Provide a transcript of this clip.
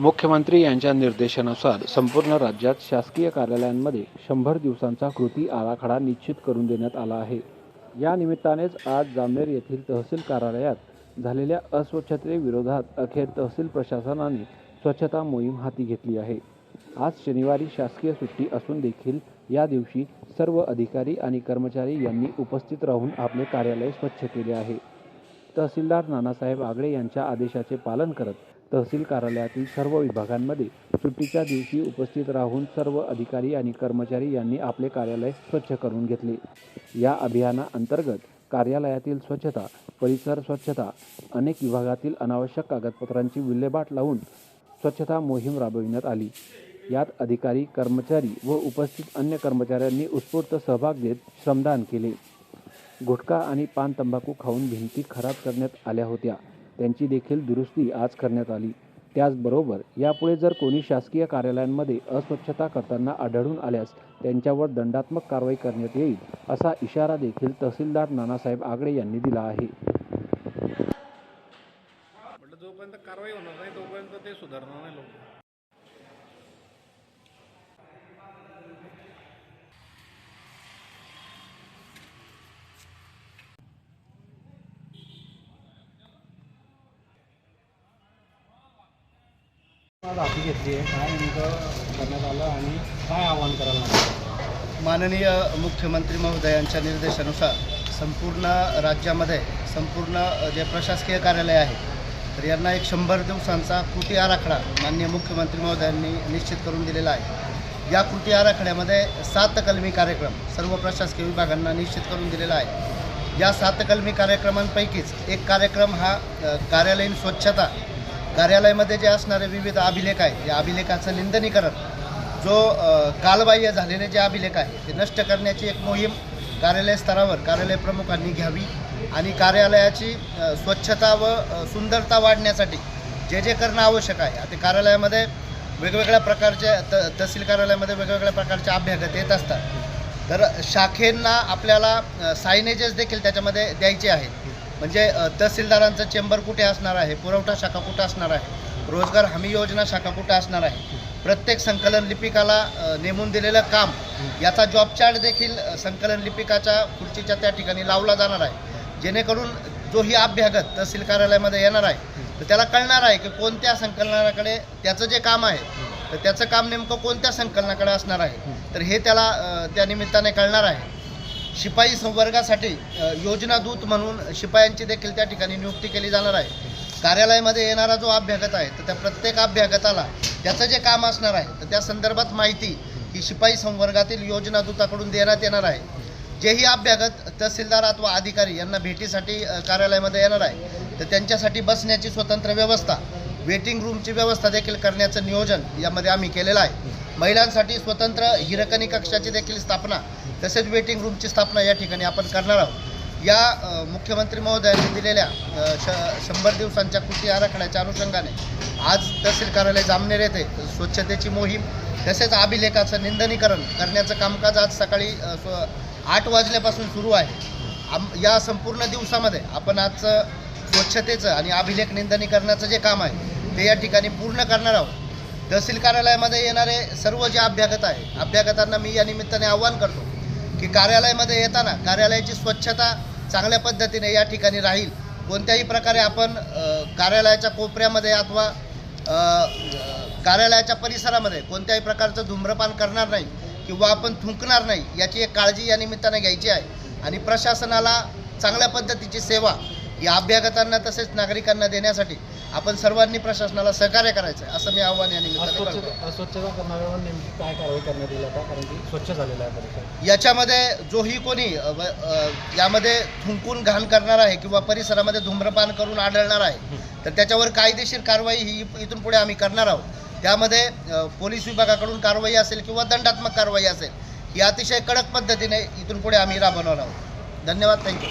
मुख्यमंत्री यांच्या निर्देशानुसार संपूर्ण राज्यात शासकीय कार्यालयांमध्ये शंभर दिवसांचा कृती आराखडा निश्चित करून देण्यात आला आहे. या निमित्तानेच आज जामनेर येथील तहसील कार्यालयात झालेल्या अस्वच्छतेविरोधात अखेर तहसील प्रशासनाने स्वच्छता मोहीम हाती घेतली आहे. आज शनिवारी शासकीय सुट्टी असून देखील या दिवशी सर्व अधिकारी आणि कर्मचारी यांनी उपस्थित राहून आपले कार्यालय स्वच्छ केले आहे. तहसीलदार नानासाहेब आगळे यांच्या आदेशाचे पालन करत तहसील कार्यालयातील सर्व विभागांमध्ये सुट्टीच्या दिवशी उपस्थित राहून सर्व अधिकारी आणि कर्मचारी यांनी आपले कार्यालय स्वच्छ करून घेतले. या अभियानाअंतर्गत कार्यालयातील स्वच्छता परिसर स्वच्छता अनेक विभागातील अनावश्यक कागदपत्रांची विल्हेवाट लावून स्वच्छता मोहीम राबविण्यात आली. यात अधिकारी कर्मचारी व उपस्थित अन्य कर्मचाऱ्यांनी उत्स्फूर्त सहभाग घेत श्रमदान केले. गुटखा आणि पान तंबाखू खाऊन भिंती खराब करण्यात आल्या होत्या. त्यांची देखील दुरुस्ती आज करण्यात आली. त्याचबरोबर यापुढे जर कोणी शासकीय कार्यालयांमध्ये अस्वच्छता करताना आढळून आल्यास त्यांच्यावर दंडात्मक कारवाई करण्यात येईल असा इशारा देखील तहसीलदार नानासाहेब आगळे यांनी दिला आहे. जोपर्यंत कारवाई होणार नाही तोपर्यंत ते सुधारणार नाही लोक आज हाती घेतली आहे. काय नेमकं करण्यात आलं आणि काय आवाहन करायला माननीय मुख्यमंत्री महोदयांच्या निर्देशानुसार संपूर्ण राज्यामध्ये संपूर्ण जे प्रशासकीय कार्यालय आहे तर यांना एक शंभर दिवसांचा कृती आराखडा माननीय मुख्यमंत्री महोदयांनी निश्चित करून दिलेला आहे. या कृती आराखड्यामध्ये सात कलमी कार्यक्रम सर्व प्रशासकीय विभागांना निश्चित करून दिलेला आहे. या सात कलमी कार्यक्रमांपैकीच एक कार्यक्रम हा कार्यालयीन स्वच्छता कार्यालयामध्ये जे असणारे विविध अभिलेख आहेत या अभिलेखाचं निंदनीकरण जो कालबाह्य झालेले जे अभिलेख आहे ते नष्ट करण्याची एक मोहीम कार्यालय स्तरावर कार्यालय प्रमुखांनी घ्यावी आणि कार्यालयाची स्वच्छता व सुंदरता वाढण्यासाठी जे जे करणं आवश्यक आहे आता कार्यालयामध्ये वेगवेगळ्या प्रकारचे त तहसील कार्यालयामध्ये वेगवेगळ्या प्रकारचे अभ्यागत येत असतात. तर शाखेंना आपल्याला सायनेजेस देखील त्याच्यामध्ये द्यायचे आहेत. म्हणजे तहसीलदारांचं चेंबर कुठे असणार आहे? पुरवठा शाखा कुठं असणार आहे? रोजगार हमी योजना शाखा कुठं असणार आहे? प्रत्येक संकलन लिपिकाला नेमून दिलेलं काम याचा जॉब चार्ट देखील संकलन लिपिकाच्या खुर्चीच्या त्या ठिकाणी लावला जाणार आहे. जेणेकरून जो ही अभ्यागत तहसील कार्यालयामध्ये येणार आहे तर त्याला कळणार आहे की कोणत्या संकलनाकडे त्याचं जे काम आहे तर त्याचं काम नेमकं कोणत्या संकलनाकडे असणार आहे? तर हे त्याला त्या निमित्ताने कळणार आहे. शिपाई संवर्गासाठी योजनादूत म्हणून शिपायांची देखील त्या ठिकाणी नियुक्ती केली जाणार आहे. कार्यालयामध्ये येणारा जो अभ्यागत आहे तर त्या प्रत्येक अभ्यागताला त्याचं जे काम असणार आहे तर त्या संदर्भात माहिती ही शिपाई संवर्गातील योजनादूताकडून देण्यात येणार आहे. जेही अभ्यागत तहसीलदार अथवा अधिकारी यांना भेटीसाठी कार्यालयामध्ये येणार आहे तर त्यांच्यासाठी बसण्याची स्वतंत्र व्यवस्था वेटिंग रूमची व्यवस्था देखील करण्याचं नियोजन यामध्ये आम्ही केलेलं आहे. महिलांसाठी स्वतंत्र हिरकणी कक्षाची देखील स्थापना तसेच वेटिंग रूमची स्थापना या ठिकाणी आपण करणार आहोत. या मुख्यमंत्री महोदयांनी दिलेल्या श शंभर दिवसांच्या कृती आराखड्याच्या अनुषंगाने आज तहसील कार्यालय जामनेर येथे स्वच्छतेची मोहीम तसेच अभिलेखाचं निंदनीकरण करण्याचं कामकाज आज सकाळी स्व आठ वाजल्यापासून सुरू आहे. आम या संपूर्ण दिवसामध्ये आपण आजचं स्वच्छतेचं आणि अभिलेख निंदनीकरणाचं जे काम आहे ते या ठिकाणी पूर्ण करणार आहोत. तहसील कार्यालयामध्ये येणारे सर्व जे अभ्यागत आहे अभ्यागतांना मी या निमित्ताने आव्हान करतो की कार्यालयामध्ये येताना कार्यालयाची स्वच्छता चांगल्या पद्धतीने या ठिकाणी राहील. कोणत्याही प्रकारे आपण कार्यालयाच्या कोपऱ्यामध्ये अथवा कार्यालयाच्या परिसरामध्ये कोणत्याही प्रकारचं धूम्रपान करणार नाही किंवा आपण थुंकणार नाही याची एक काळजी या निमित्ताने घ्यायची आहे. आणि प्रशासनाला चांगल्या पद्धतीची सेवा या अभ्यागतांना तसेच नागरिकांना देण्यासाठी आपण सर्वांनी प्रशासनाला सहकार्य करायचं आहे असं मी आव्हान या निमित्ताने करतो. अस्वच्छता अस्वच्छता करणाऱ्यावर नेमकी काय कारवाई करण्यात येईल आता? कारण की स्वच्छ झालेलं आहे परिसर. याच्यामध्ये जोही कोणी यामध्ये थुंकून घाण करणार आहे किंवा परिसरामध्ये धूम्रपान करून आढळणार आहे तर त्याच्यावर कायदेशीर कारवाई ही इथून पुढे आम्ही करणार आहोत. त्यामध्ये पोलीस विभागाकडून कारवाई असेल किंवा दंडात्मक कारवाई असेल ही अतिशय कडक पद्धतीने इथून पुढे आम्ही राबवणार आहोत. धन्यवाद. थँक्यू